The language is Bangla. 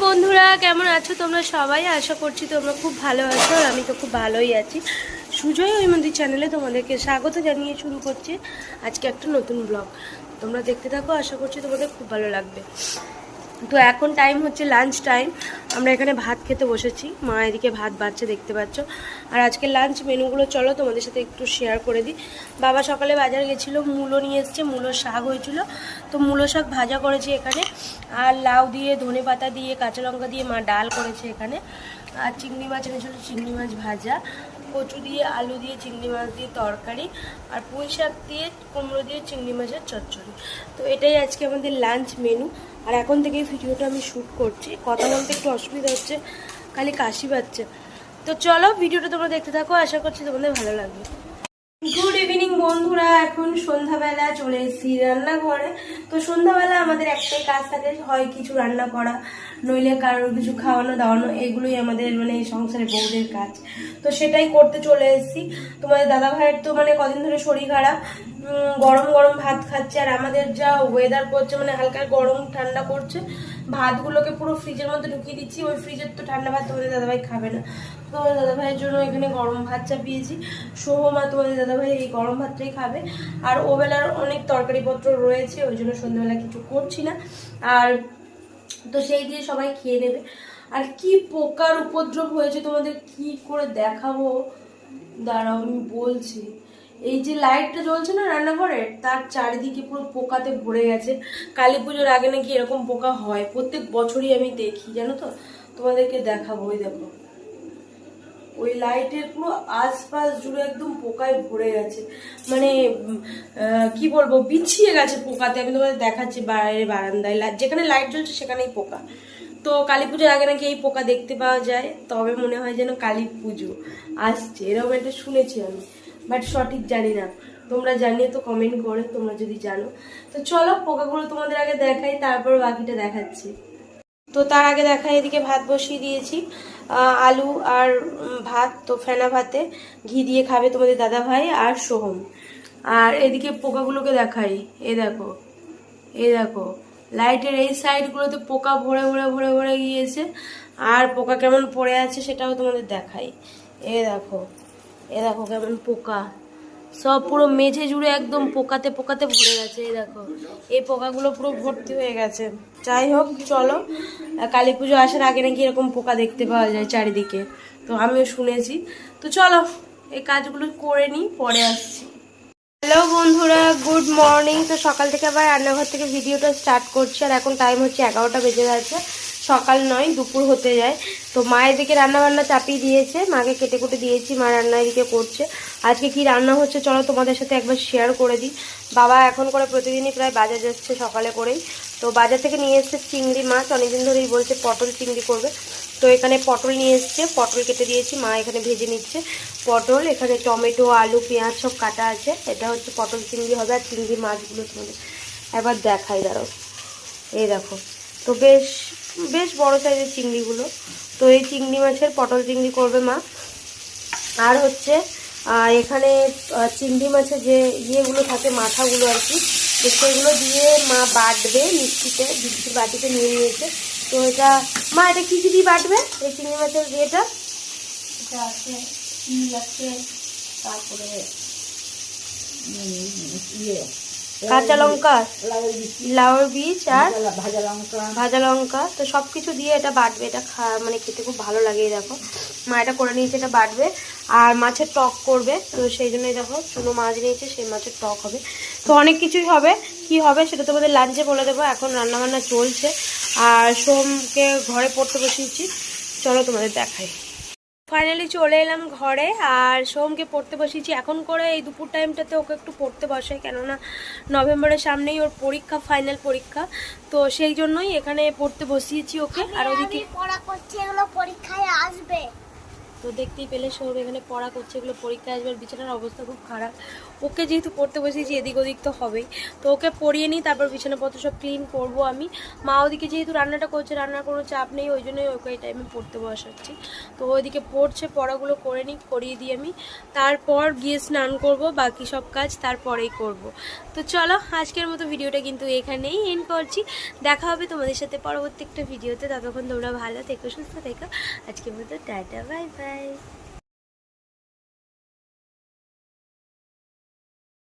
বন্ধুরা, কেমন আছো তোমরা সবাই? আশা করছি তোমরা খুব ভালো আছো আর আমি তো খুব ভালোই আছি। সুজয় ওই মন্দির চ্যানেলে তোমাদেরকে স্বাগত জানিয়ে শুরু করছি আজকে একটা নতুন ব্লগ তোমরা দেখতে থাকো, আশা করছি তোমাদের খুব ভালো লাগবে। তো এখন টাইম হচ্ছে লাঞ্চ টাইম আমরা এখানে ভাত খেতে বসেছি। মা এদিকে ভাত বাচ্চা দেখতে পাচ্ছ। আর আজকে লাঞ্চ মেনুগুলো চলো, তোমাদের সাথে একটু শেয়ার করে দিই। বাবা সকালে বাজার গেছিল, মূলো নিয়ে এসছে, মূলো শাক হয়েছিল। তো মূলো শাক ভাজা করেছি এখানে। আর লাউ দিয়ে, ধনে পাতা দিয়ে, কাঁচা লঙ্কা দিয়ে মা ডাল করেছে এখানে। আর চিংড়ি মাছ এনেছিল, চিংড়ি মাছ ভাজা। কচু দিয়ে, আলু দিয়ে, চিংড়ি মাছ দিয়ে তরকারি। আর পুঁই শাক দিয়ে, কুমড়ো দিয়ে, চিংড়ি মাছের চচ্চড়ি। তো এটাই আজকে আমাদের লাঞ্চ মেনু আর এখন থেকে ভিডিওটা আমি শ্যুট করছি। কথা বলতে একটু অসুবিধা হচ্ছে, খালি কাশি পাচ্ছে। তো চলো, ভিডিওটা তোমরা দেখতে থাকো, আশা করছি তোমাদের ভালো লাগবে। ইভিনিং বন্ধুরা। এখন সন্ধ্যাবেলা চলে এসেছি রান্নাঘরে। তো সন্ধ্যাবেলা আমাদের একটাই কাজ থাকে, হয় কিছু রান্না করা, নইলে কারোর কিছু খাওয়ানো, দাওয়ানো, এগুলোই আমাদের মানে সংসারে বউদের কাজ। তো সেটাই করতে চলে এসেছি। তোমাদের দাদা ভাইয়ের তো মানে কদিন ধরে শরীর খারাপ। গরম গরম ভাত খাচ্ছে, আর আমাদের যা ওয়েদার করছে মানে হালকা গরম ঠান্ডা করছে, ভাতগুলোকে পুরো ফ্রিজের মধ্যে ঢুকিয়ে দিচ্ছি। ওই ফ্রিজের তো ঠান্ডা ভাত তোমাদের দাদাভাই খাবে না। তো দাদাভাইয়ের জন্য এখানে গরম ভাত চাপিয়েছি। সোহমা তোমাদের দাদাভাই এই গরম ভাতটাই খাবে। আর ওবেলার অনেক তরকারিপত্র রয়েছে, ওই জন্য সন্ধ্যাবেলা কিছু করছি না। আর তো সেই দিয়ে সবাই খেয়ে নেবে। আর কি পোকার উপদ্রব হয়েছে তোমাদের, কি করে দেখাবো? দাঁড়াও, আমি বলছি। এই যে লাইটটা জ্বলছে না রান্নাঘরের তার চারিদিকে পুরো পোকাতে ভরে গেছে। কালী পুজোর আগে নাকি এরকম পোকা হয়। প্রত্যেক বছরই আমি দেখি, জানো তো? তোমাদেরকে দেখাবো, ওই দেখো। ওই লাইটের পুরো আশপাশ জুড়ে একদম পোকায় ভরে গেছে। মানে কি বলব, বিছিয়ে গেছে পোকাতে। আমি তোমাদের দেখাচ্ছি বাইরে বারান্দায়। যেখানে লাইট জ্বলছে সেখানেই পোকা। তো কালী পুজোর আগে নাকি এই পোকা দেখতে পাওয়া যায়। তবে মনে হয় যেন কালী পুজো আসছে। এরকম একটা শুনেছি আমি। বাট সঠিক জানি না। তোমরা জানিয়ে তো কমেন্ট করে, তোমরা যদি জানো। তো চলো, পোকাগুলো তোমাদের আগে দেখাই, তারপর বাকিটা দেখাচ্ছি। তো তার আগে দেখা, এদিকে ভাত বসিয়ে দিয়েছি আলু আর ভাত, তো ফেনা ভাতে ঘি দিয়ে খাবে তোমাদের দাদা ভাই আর সোহম। আর এদিকে পোকাগুলোকে দেখাই, এ দেখো এ দেখো, লাইটের এই সাইডগুলোতে পোকা ভরে ভরে ভরে ভরে গিয়েছে, আর পোকা কেমন পড়ে আছে সেটাও তোমাদের দেখাই। এ দেখো এ দেখো কেমন পোকা। সব পুরো মেঝে জুড়ে একদম পোকাতে পোকাতে ভরে গেছে, এই দেখো। এই পোকাগুলো পুরো ভর্তি হয়ে গেছে। যাই হোক, চলো। কালী পুজো আসার আগে নাকি এরকম পোকা দেখতে পাওয়া যায় চারিদিকে। তো আমিও শুনেছি। তো চলো, এই কাজগুলো করে নিই, পরে আসছি। হ্যালো বন্ধুরা, গুড মর্নিং। তো সকাল থেকে আবার রান্নাঘর থেকে ভিডিওটা স্টার্ট করছি, আর এখন টাইম হচ্ছে এগারোটা বেজে গেছে। সকাল নয়, দুপুর হতে যায়। তো মা এদিকে রান্না বান্না চাপিয়ে দিয়েছে, মাকে কেটে কুটে দিয়েছি, মা রান্না এদিকে করছে। আজকে কি রান্না হচ্ছে চলো তোমাদের সাথে একবার শেয়ার করে দিই। বাবা এখন করে প্রতিদিনই প্রায় বাজার যাচ্ছে সকালে করেই। তো বাজার থেকে নিয়ে এসছে চিংড়ি মাছ, অনেকদিন ধরেই বলছে পটল চিংড়ি করবে। তো এখানে পটল নিয়ে এসছে, পটল কেটে দিয়েছি, মা এখানে ভেজে নিচ্ছে। পটল, এখানে টমেটো, আলু, পেঁয়াজ সব কাটা আছে। এটা হচ্ছে পটল চিংড়ি হবে আর চিংড়ি মাছগুলো তোমাদের একবার দেখাই দাঁড়ো এই দেখো। তো বেশ বেশ বড় সাইজের চিংড়িগুলো। তো এই চিংড়ি মাছের পটল চিংড়ি করবে মা। আর হচ্ছে এখানে চিংড়ি মাছের যে ইয়েগুলো থাকে, মাথাগুলো আর কি, তো সেগুলো দিয়ে মা বাটবে মিষ্টিতে মিষ্টির বাটিতে নিয়ে নিয়েছে। তো এটা, মা, এটা কী কী দিয়ে বাটবে? এই চিংড়ি মাছের ইয়েটা? এটা আছে তারপরে ইয়ে। কাঁচা লঙ্কা লাউর বীজ আর ভাজা- ভাজা লঙ্কা। ভাজা লঙ্কা। তো সব কিছু দিয়ে এটা বাটবে। এটা খা মানে খেতে খুব ভালো লাগে দেখো। মা এটা করে নিয়েছে এটা বাটবে। আর মাছের টক করবে। তো সেই জন্যই দেখো চুনো মাছ নিয়েছে সেই মাছের টক হবে। তো অনেক কিছুই হবে। কি হবে সেটা তোমাদের লাঞ্চে বলে দেবো। এখন রান্নাবান্না চলছে। আর সোমকে ঘরে পড়তে বসিয়েছি। চলো তোমাদের দেখাই। ফাইনালি চলে এলাম ঘরে আর সোমকে পড়তে বসিয়েছি। এখন করে এই দুপুর টাইমটাতে ওকে একটু পড়তে বসে কেননা নভেম্বরের সামনেই ওর পরীক্ষা ফাইনাল পরীক্ষা। তো সেই জন্যই এখানে পড়তে বসিয়েছি ওকে। আর ওদিকে পড়া করছি এগুলো পরীক্ষায় আসবে। তো দেখতেই পেলে সৌরভ এখানে পড়া করছে, এগুলো পরীক্ষা আসবে, বিছানার অবস্থা খুব খারাপ। ওকে যেহেতু পড়তে বসেছি, এদিক ওদিক তো হবেই। তো ওকে পড়িয়ে নিই, তারপর বিছানাপত্র সব ক্লিন করব আমি। মা ওদিকে যেহেতু রান্নাটা করছে, রান্নার কোনো চাপ নেই, ওই জন্যই ওকে এই টাইমে পড়তে বসাচ্ছি। তো ওইদিকে পড়ছে, পড়াগুলো করে নিই করিয়ে দিই আমি। তারপর গিয়ে স্নান করব, বাকি সব কাজ তারপরেই করব। তো চলো, আজকের মতো ভিডিওটা কিন্তু এখানেই এন্ড করছি। দেখা হবে তোমাদের সাথে পরবর্তী একটা ভিডিওতে। ততক্ষণ তোমরা ভালো থেকো, সুস্থ থেকো। আজকের মতো টাটা বাই বাই guys.